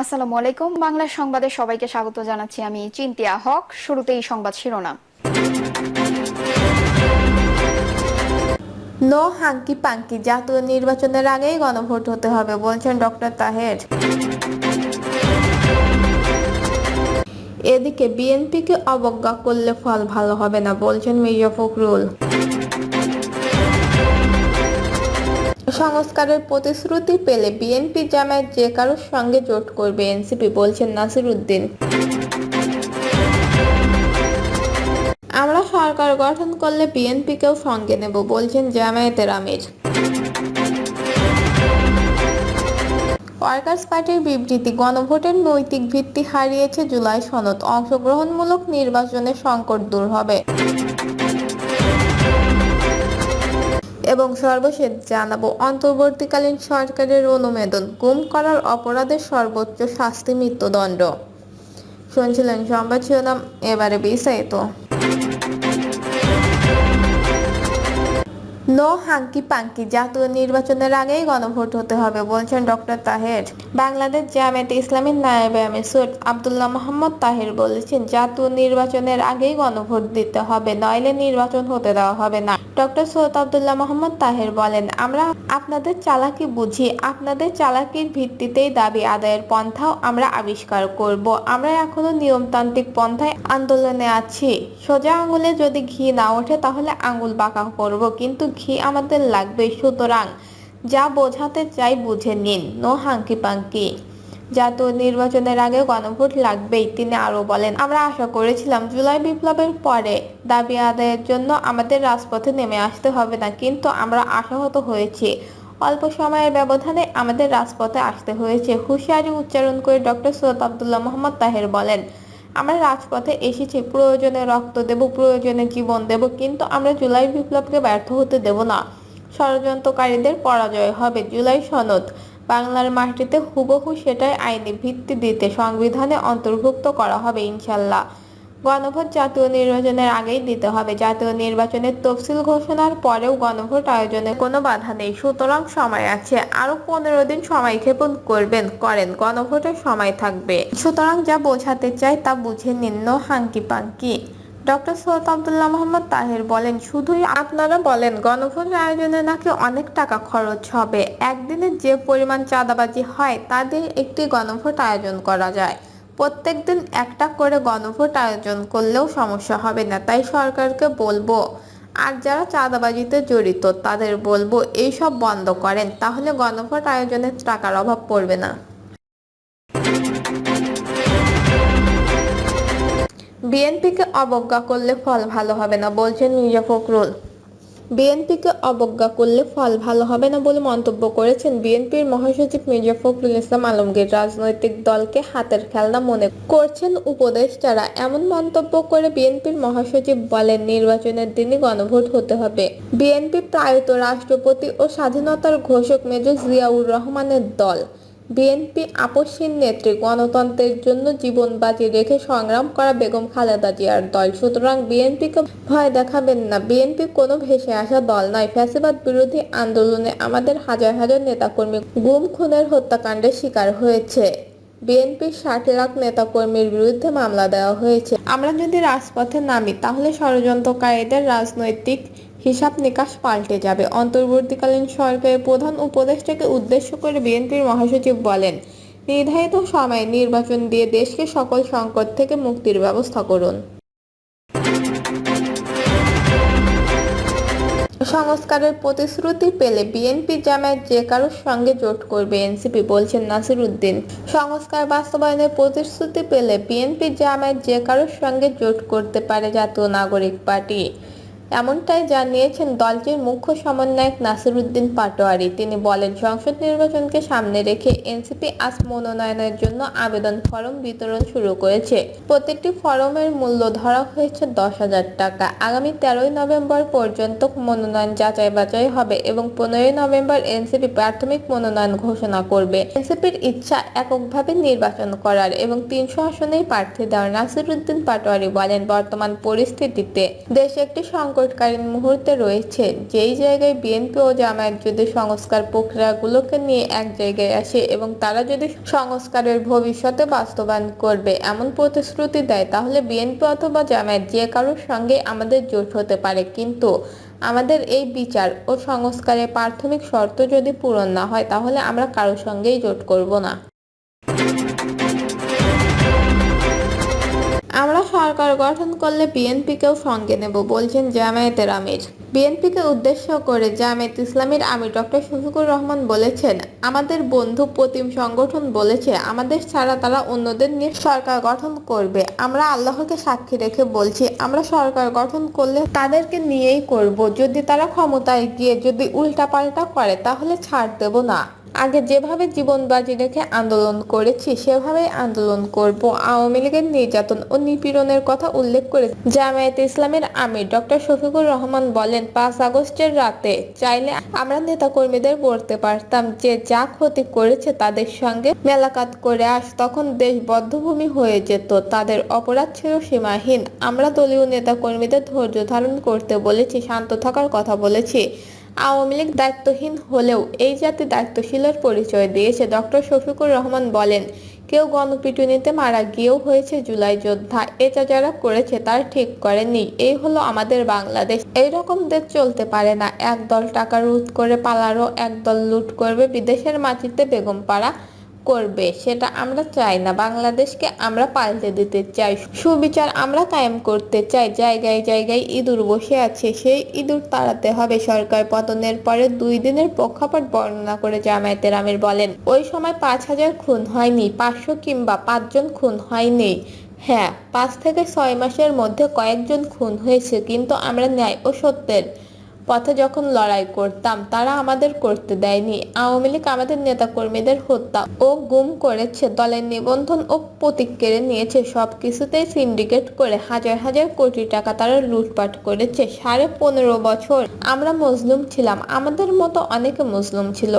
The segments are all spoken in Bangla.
আসসালামু আলাইকুম। বাংলা সংবাদে সবাইকে স্বাগত জানাচ্ছি আমি চিন্তিয়া হক। শুরুতেই সংবাদ শিরোনাম। নো হাঙ্কি পাঙ্কি, জাতীয় নির্বাচনের আগেই গণভোট হতে হবে, বলছেন ডক্টর তাহের। এদিকে বিএনপিকে অবজ্ঞা করলে ফল ভালো হবে না, বলছেন মির্জা ফখরুল। সংস্কারের প্রতিশ্রুতি পেলে বিএনপি জামায়াত যে কারোর সঙ্গে জোট করবে, এনসিপি বলছেন নাসির উদ্দিন আমরা সরকার গঠন করলে বিএনপিকেও সঙ্গে নেব, বলছেন জামায়াতের আমির। ওয়ার্কার্স পার্টির বিবৃতি, গণভোটের নৈতিক ভিত্তি হারিয়েছে জুলাই সনদ, অংশগ্রহণমূলক নির্বাচনে সংকট দূর হবে। এবং সর্বশেষ জানাব, অন্তর্বর্তীকালীন সরকারের অনুমোদন গুম করার অপরাধের সর্বোচ্চ শাস্তি মৃত্যুদণ্ড। শুনছিলেন সংবাদ শিরোনাম, এবারে বিস্তারিত। নো হাঙ্কি পাঙ্কি, জাতীয় নির্বাচনের আগেই গণভোট হতে হবে, বলছেন ডক্টর তাহের। বাংলাদেশ জামায়াতে ইসলামীর নায়েব আমির সৈয়দ আবদুল্লাহ মোহাম্মদ তাহের বলেছেন, জাতীয় নির্বাচনের আগেই গণভোট দিতে হবে, নইলে নির্বাচন হতে দেওয়া হবে না। ডক্টর সৈয়দ আবদুল্লাহ মোহাম্মদ তাহের বলেন, আমরা আপনাদের চালাকি বুঝি। আপনাদের চালাকির ভিত্তিতেই দাবি আদায়ের পন্থাও আমরা আবিষ্কার করব। আমরা এখনও নিয়মতান্ত্রিক পন্থায় আন্দোলনে আছি। সোজা আঙুলে যদি ঘি না ওঠে তাহলে আঙুল বাঁকা করব, কিন্তু ঘি আমাদের লাগবে। সুতরাং যা বোঝাতে চাই বুঝে নিন। নো হাঙ্কি পাঙ্কি জাতীয় নির্বাচনের আগে গণভোট লাগবেই, তিনি আরও বলেন। আমরা আশা করেছিলাম জুলাই বিপ্লবের পরে দাবি আদায়ের জন্য আমাদের রাজপথে নেমে আসতে হবে না, কিন্তু আমরা আশাহত হয়েছি। অল্প সময়ের ব্যবধানে আমাদের রাজপথে আসতে হয়েছে, হুঁশিয়ারি উচ্চারণ করে ডক্টর সৈয়দ আবদুল্লাহ মোহাম্মদ তাহের বলেন, আমরা রাজপথে এসেছি, প্রয়োজনে রক্ত দেব, প্রয়োজনে জীবন দেব, কিন্তু আমরা জুলাই বিপ্লবকে ব্যর্থ হতে দেব না। ষড়যন্ত্রকারীদের পরাজয় হবে জুলাই সনদ। বাংলার মাটিতে হুবহু সেটাই আইনি ভিত্তি দিতে সংবিধানে অন্তর্ভুক্ত করা হবে ইনশাল্লাহ। গণভোট জাতীয় নির্বাচনের আগেই দিতে হবে। জাতীয় নির্বাচনের তফসিল ঘোষণার পরেও গণভোট আয়োজনে কোনো বাধা নেই। সুতরাং সময় আছে। আরও পনেরো দিন সময় ক্ষেপণ করবেন, করেন। গণভোটের সময় থাকবে। সুতরাং যা বোঝাতে চাই তা বুঝে নিন। Hanky panky doctor Syed Abdullah Mohammad Taher বলেন, শুধুই আপনারা বলেন, গণভোট আয়োজনে নাকি অনেক টাকা খরচ হবে। একদিনে যে পরিমাণ চাঁদাবাজি হয় তা দিয়ে একটি গণভোট আয়োজন করা যায়। প্রত্যেকদিন একটা করে গণভোট আয়োজন করলেও সমস্যা হবে না, তাই সরকারকে বলব, আর যারা চাঁদাবাজিতে জড়িত, তাদের বলব, এইসব বন্ধ করেন, তাহলে গণভোট আয়োজনের টাকার অভাব পড়বে না। বিএনপিকে অবজ্ঞা করলে ফল ভালো হবে না বলছেন মির্জা ফখরুল। বিএনপিকে অবজ্ঞা করলে ফল ভালো হবে না বলে মন্তব্য করেছেন বিএনপির মহাসচিব মির্জা ফখরুল ইসলাম আলমগীর। রাজনৈতিক দলকে হাতের খেলনা মনে করছেন উপদেষ্টারা। এমন মন্তব্য করে বিএনপির মহাসচিব বলেন, নির্বাচনের দিনই গণভোট হতে হবে। বিএনপি প্রায়ত রাষ্ট্রপতি ও স্বাধীনতার ঘোষক মেজর জিয়াউর রহমানের দল। বিএনপি আপসহীন নেত্রী গণতন্ত্রের জন্য জীবন বাজি রেখে সংগ্রাম করা বেগম খালেদা জিয়ার দল। সুতরাং বিএনপিকে ভয় দেখাবেন না। বিএনপি কোনো ভেসে আসা দল নয়। ফ্যাসিবাদ বিরোধী আন্দোলনে আমাদের হাজার হাজার নেতাকর্মী গুম, খুনের হত্যাকাণ্ডের শিকার হয়েছে। বিএনপির ষাট লাখ নেতাকর্মীর বিরুদ্ধে মামলা দেওয়া হয়েছে। আমরা যদি রাজপথে নামি, তাহলে ষড়যন্ত্রকারীদের রাজনৈতিক হিসাব নিকাশ পাল্টে যাবে। অন্তর্বর্তীকালীন সরকারের প্রধান উপদেষ্টাকে উদ্দেশ্য করে বিএনপির মহাসচিব বলেন, নির্ধারিত সময়ে নির্বাচন দিয়ে দেশকে সকল সংকট থেকে মুক্তির ব্যবস্থা করুন। সংস্কারের প্রতিশ্রুতি পেলে বিএনপি জামায়াত যে কারোর সঙ্গে জোট করবে, এনসিপি বলছেন নাসির উদ্দিন সংস্কার বাস্তবায়নের প্রতিশ্রুতি পেলে বিএনপি জামায়াত যে কারোর সঙ্গে জোট করতে পারে জাতীয় নাগরিক পার্টি। এমনটাই জানিয়েছেন দলটির মুখ্য সমন্বয়ক নাসির উদ্দিন পাটোয়ারি। তিনি বলেন, সংসদ নির্বাচনকে সামনে রেখে এনসিপি আজ মনোনয়নের জন্য আবেদন ফরম বিতরণ শুরু করেছে। প্রত্যেকটি ফরমের মূল্য ধরা হয়েছে দশ হাজার টাকা। আগামী তেরোই নভেম্বর পর্যন্ত মনোনয়ন যাচাই বাছাই হবে এবং পনেরোই নভেম্বর এনসিপি প্রাথমিক মনোনয়ন ঘোষণা করবে। এনসিপির ইচ্ছা এককভাবে নির্বাচন করার এবং তিনশো আসনেই প্রার্থী দেওয়ার নাসির উদ্দিন পাটোয়ারি বলেন, বর্তমান পরিস্থিতিতে দেশে একটি সংকট সংকটকালীন মুহূর্তে রয়েছে। যেই জায়গায় বিএনপি ও জামায়াত যদি সংস্কার প্রক্রিয়াগুলোকে নিয়ে এক জায়গায় আসে এবং তারা যদি সংস্কারের ভবিষ্যতে বাস্তবায়ন করবে, এমন প্রতিশ্রুতি দেয়, তাহলে বিএনপি অথবা জামায়াত যে কারোর সঙ্গে আমাদের জোট হতে পারে। কিন্তু আমাদের এই বিচার ও সংস্কারের প্রাথমিক শর্ত যদি পূরণ না হয়, তাহলে আমরা কারোর সঙ্গেই জোট করব না। আমরা সরকার গঠন করলে বিএনপিকেও সঙ্গে নেব, বলছেন জামায়াতের আমির। বিএনপিকে উদ্দেশ্য করে জামায়াত ইসলামীর আমির ডক্টর শফিকুর রহমান বলেছেন, আমাদের বন্ধু প্রতিম সংগঠন বলেছে, আমাদের ছাড়া তারা অন্যদের নিয়ে সরকার গঠন করবে। আমরা আল্লাহকে সাক্ষী রেখে বলছি, আমরা সরকার গঠন করলে তাদেরকে নিয়েই করব। যদি তারা ক্ষমতায় গিয়ে যদি উল্টাপাল্টা করে, তাহলে ছাড় দেব না। আগে যেভাবে জীবন বাজি রেখে আন্দোলন করেছি সেভাবেই আন্দোলন করব। আওয়ামী লীগের নির্যাতন ও নিপীড়নের কথা উল্লেখ করে জামায়াতে ইসলামের আমির ডক্টর শফিকুর রহমান বলেন, পাঁচ আগস্টের রাতে চাইলে আমরা নেতাকর্মীদের বলতে পারতাম যে যা ক্ষতি করেছে তাদের সঙ্গে মেলাকাত করে আস, তখন দেশ বদ্ধভূমি হয়ে যেত। তাদের অপরাধ ছিল সীমাহীন। আমরা দলীয় নেতাকর্মীদের ধৈর্য ধারণ করতে বলেছি, শান্ত থাকার কথা বলেছি। আওয়ামী লীগ দায়িত্বহীন হলেও এই জাতি দায়িত্বশীলের পরিচয় দিয়েছে। ডক্টর শফিকুর রহমান বলেন, কেউ গণপিটুনিতে মারা গিয়েও হয়েছে জুলাই যোদ্ধা। এটা যারা করেছে তার ঠিক করেনি। এই হলো আমাদের বাংলাদেশ। এই রকম দেশ চলতে পারে না। একদল টাকা রুট করে পালারও একদল লুট করবে, বিদেশের মাটিতে বেগম পাড়া করবে, সেটা আমরা চাই না। বাংলাদেশকে আমরা পাল্টে দিতে চাই। সুবিচার আমরা কায়েম করতে চাই। জায়গায় জায়গায় ইঁদুর বসে আছে, সেই ইঁদুর তাড়াতে হবে। সরকার পতনের পরে দুই দিনের প্রেক্ষাপট বর্ণনা করে জামায়াতের আমির বলেন, ওই সময় পাঁচ হাজার খুন হয়নি, পাঁচশো কিংবা পাঁচজন খুন হয়নি। হ্যাঁ পাঁচ থেকে ছয় মাসের মধ্যে কয়েকজন খুন হয়েছে, কিন্তু আমরা ন্যায় ও সত্যের পথে যখন লড়াই করতাম, তারা আমাদের করতে দেয়নি। আওয়ামী লীগ আমাদের নেতাকর্মীদের হত্যা ও গুম করেছে। দলের নিবন্ধন ও প্রতীক কেড়ে নিয়েছে। সব কিছুতেই সিন্ডিকেট করে হাজার হাজার কোটি টাকা তারা লুটপাট করেছে। সাড়ে পনেরো বছর আমরা মজলুম ছিলাম। আমাদের মতো অনেকে মজলুম ছিল।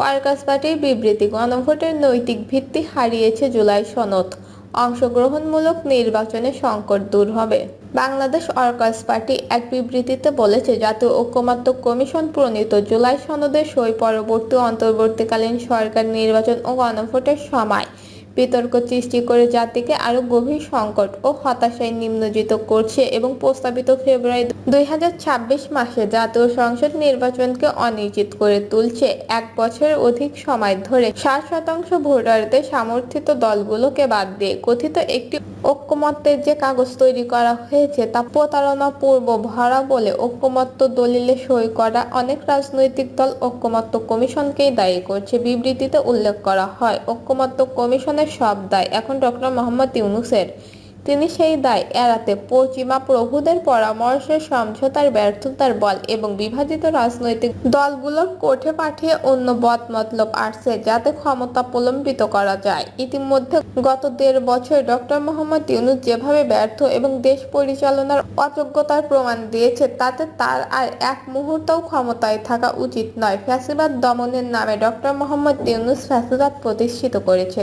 ওয়ার্কার্স পার্টির বিবৃতি, গণভোটের নৈতিক ভিত্তি হারিয়েছে জুলাই সনদ। অংশগ্রহণমূলক নির্বাচনে সংকট দূর হবে। বাংলাদেশ অর্কাস পার্টি এক বিবৃতিতে বলেছে, জাতীয় ঐক্যমত্য কমিশন প্রণীত জুলাই সনদের সই পরবর্তী অন্তর্বর্তীকালীন সরকার নির্বাচন ও গণভোটের সময় বিতর্ক সৃষ্টি করে জাতিকে আরও গভীর সংকট ও হতাশায় নিম্নজিত করছে এবং প্রস্তাবিত ফেব্রুয়ারি দুই হাজার ছাব্বিশ মাসে জাতীয় সংসদ নির্বাচনকে অনিশ্চিত করে তুলছে। এক বছরের অধিক সময় ধরে ষাট শতাংশ ভোটারদের সামর্থিত দলগুলোকে বাদ দিয়ে কথিত একটি ঐক্যমত্যের যে কাগজ তৈরি করা হয়েছে তা প্রতারণা পূর্ব ভরা বলে ঐক্যমত্য দলিলে সই করা অনেক রাজনৈতিক দল ঐক্যমত্য কমিশনকেই দায়ী করছে। বিবৃতিতে উল্লেখ করা হয়, ঐক্যমত্য কমিশনের সব দায় এখন ডক্টর মোহাম্মদ ইউনুসের। তিনি সেই দায় এড়াতে পশ্চিমা প্রভুদের পরামর্শে সমঝোতার ব্যর্থতার বল এবং বিভাজিত রাজনৈতিক দলগুলোর কোঠে পাঠিয়ে অন্য বদ মতলব আসছে যাতে ক্ষমতা প্রলম্বিত করা যায়। ইতিমধ্যে গত দেড় বছর ডক্টর মোহাম্মদ ইউনুস যেভাবে ব্যর্থ এবং দেশ পরিচালনার অযোগ্যতার প্রমাণ দিয়েছে, তাতে তার আর এক মুহূর্তও ক্ষমতায় থাকা উচিত নয়। ফ্যাসিবাদ দমনের নামে ডক্টর মোহাম্মদ ইউনুস ফ্যাসিবাদ প্রতিষ্ঠিত করেছে।